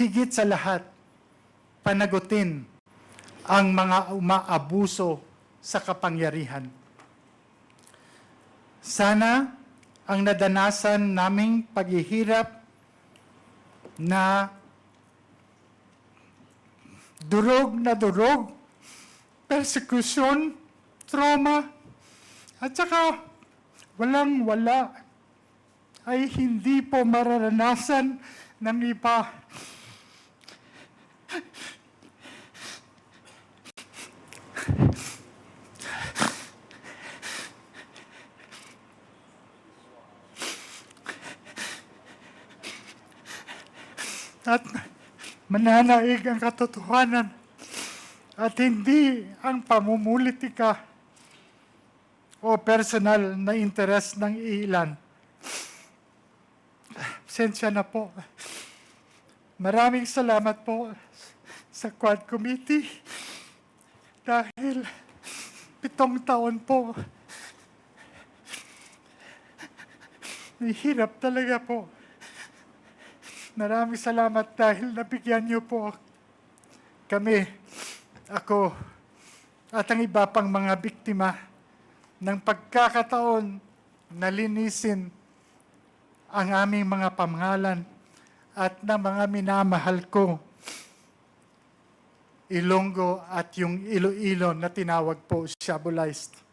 higit sa lahat, panagutin ang mga umaabuso sa kapangyarihan. Sana ang nadanasan naming paghihirap na durog na durog, persecution, trauma, at saka walang wala ay hindi po mararanasan ng iba. At mananaig ang katotohanan at hindi ang pamumulitika o personal na interes ng ilan. Sensya na po. Maraming salamat po sa Quad Committee dahil pitong taon po. Nahihirap talaga po. Maraming salamat dahil nabigyan niyo po kami, ako, at ang iba pang mga biktima ng pagkakataon na linisin ang aming mga pamangalan at ng mga minamahal ko, Ilonggo at yung Iloilo na tinawag po Shabolized.